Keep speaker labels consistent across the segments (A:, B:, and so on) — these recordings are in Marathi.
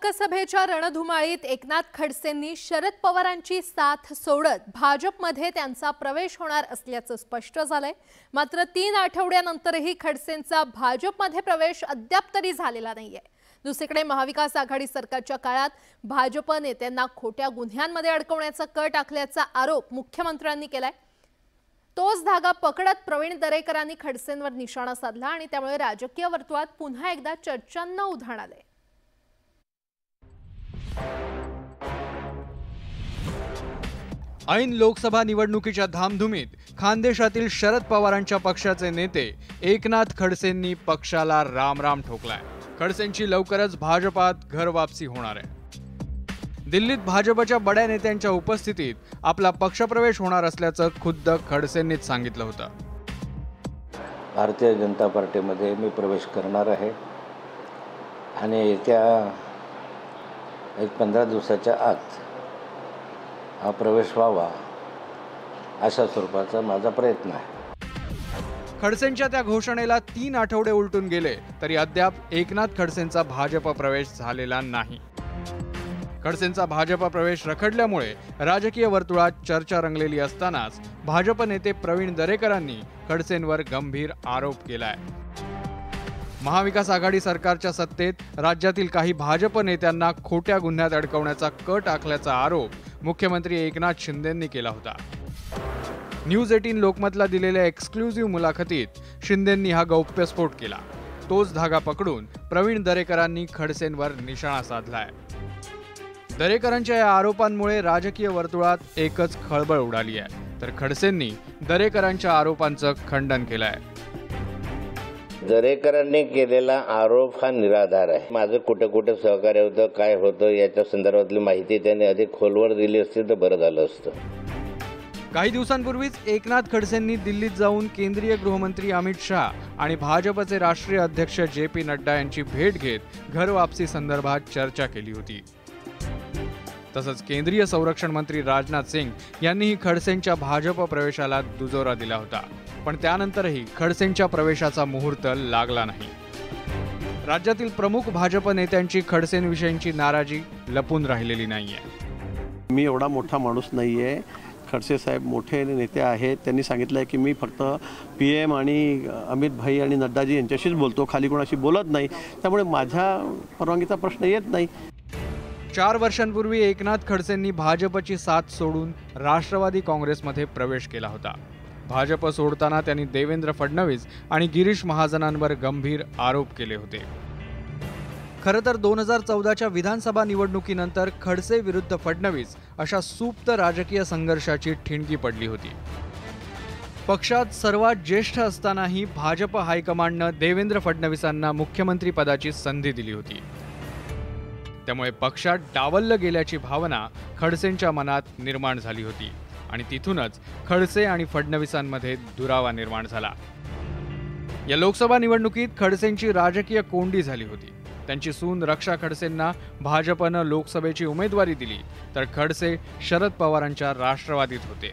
A: लोकसभेच्या रणधुमाळीत एकनाथ खडसेंनी शरद पवारांची साथ सोडत भाजपमध्ये त्यांचा प्रवेश होणार असल्याचं स्पष्ट झालंय. मात्र तीन आठवड्यानंतरही खडसेंचा भाजपमध्ये प्रवेश अद्याप तरी झालेला नाहीये. दुसरीकडे महाविकास आघाडी सरकारच्या काळात भाजप नेत्यांना खोट्या गुन्ह्यांमध्ये अडकवण्याचा कट आखल्याचा आरोप मुख्यमंत्र्यांनी केलाय. तोच धागा पकडत प्रवीण दरेकरांनी खडसेंवर निशाणा साधला आणि त्यामुळे राजकीय वर्तुळात पुन्हा एकदा चर्चांना उधाण आलंय.
B: ऐन लोकसभा निवडणुकीच्या धामधुमीत खानदेशातील शरद पवारांच्या पक्षाचे नेते एकनाथ खडसेंनी पक्षाला रामराम ठोकलाय. खडसेंची लवकरच भाजपात घर वापसी होणार आहे. दिल्लीत भाजपच्या बड्या नेत्यांच्या उपस्थितीत आपला पक्षप्रवेश होणार असल्याचं खुद्द खडसेंनीच सांगितलं होतं.
C: भारतीय जनता पार्टीमध्ये मी प्रवेश करणार आहे. आणि येत्या एक पंधरा दिवसाच्या आत हा प्रवेश व्हावा अशा स्वरूपाचा माझा प्रयत्न आहे.
B: खडसेंच्या त्या घोषणेला तीन आठवडे उलटून गेले तरी अद्याप एकनाथ खडसेंचा भाजप प्रवेश झालेला नाही. खडसेंचा भाजप प्रवेश रखडल्यामुळे राजकीय वर्तुळात चर्चा रंगलेली असतानाच भाजप नेते प्रवीण दरेकरांनी खडसेंवर गंभीर आरोप केलाय. महाविकास आघाडी सरकारच्या सत्तेत राज्यातील काही भाजप नेत्यांना खोट्या गुन्ह्यात अडकवण्याचा कट आखल्याचा आरोप मुख्यमंत्री एकनाथ शिंदेंनी केला होता. न्यूज एटीन लोकमतला दिलेल्या एक्सक्लुझिव्ह मुलाखतीत शिंदेंनी हा गौप्यस्फोट केला. तोच धागा पकडून प्रवीण दरेकरांनी खडसेंवर निशाणा साधलाय. दरेकरांच्या या आरोपांमुळे राजकीय वर्तुळात एकच खळबळ उडाली आहे. तर खडसेंनी दरेकरांच्या आरोपांचं खंडन केलंय.
C: दरेकरांनी केलेला आरोप हा निराधार आहे. माझं कुठं कुठं सहकार्य होतं काय होतं याच्या संदर्भातली माहिती त्यांनी अधिक खोलवर दिली असती तर बरं झालं असतं.
B: काही दिवसांपूर्वीच एकनाथ खडसेंनी दिल्लीत जाऊन केंद्रीय गृहमंत्री अमित शहा आणि भाजपचे राष्ट्रीय अध्यक्ष जे पी नड्डा यांची भेट घेत घरवापसी संदर्भात चर्चा केली होती. तसंच केंद्रीय संरक्षण मंत्री राजनाथ सिंग यांनीही खडसेंच्या भाजप प्रवेशाला दुजोरा दिला होता. पण त्यानंतरही खडसेंच्या प्रवेशाचा मुहूर्त लागला नाही. राज्यातील प्रमुख भाजप नेत्यांची खडसेंविषयीची नाराजी लपून राहिलेली नाहीये.
D: मी एवढा मोठा माणूस नाही आहे खडसे साहेब मोठे नेते आहेत. त्यांनी सांगितलं आहे की मी फक्त पी एम आणि अमित भाई आणि नड्डाजी यांच्याशीच बोलतो. खाली कोणाशी बोलत नाही. त्यामुळे माझ्या परवानगीचा प्रश्न येत नाही.
B: चार वर्षांपूर्वी एकनाथ खडसेंनी भाजपची साथ सोडून राष्ट्रवादी काँग्रेसमध्ये प्रवेश केला होता. भाजप सोडताना त्यांनी देवेंद्र फडणवीस आणि गिरीश महाजनांवर गंभीर आरोप केले होते. खरं तर दोन हजार चौदाच्या विधानसभा निवडणुकीनंतर खडसे विरुद्ध फडणवीस अशा सुप्त राजकीय संघर्षाची ठिणगी पडली होती. पक्षात सर्वात ज्येष्ठ असतानाही भाजप हायकमांडनं देवेंद्र फडणवीसांना मुख्यमंत्री पदाची संधी दिली होती. त्यामुळे पक्षात डावललं गेल्याची भावना खडसेंच्या मनात निर्माण झाली होती. आणि तिथूनच खडसे आणि फडणवीसांमध्ये दुरावा निर्माण झाला. या लोकसभा निवडणुकीत खडसेंची राजकीय कोंडी झाली होती. त्यांची सून रक्षा खडसेंना भाजपनं लोकसभेची उमेदवारी दिली तर खडसे शरद पवारांच्या राष्ट्रवादीत होते.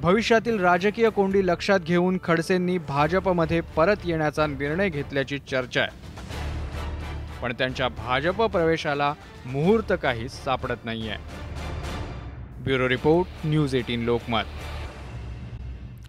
B: भविष्यातील राजकीय कोंडी लक्षात घेऊन खडसेंनी भाजपमध्ये परत येण्याचा निर्णय घेतल्याची चर्चा आहे. पण त्यांच्या भाजप प्रवेशाला मुहूर्त काही सापडत नाहीये. Bureau report news eighteen Lokmat.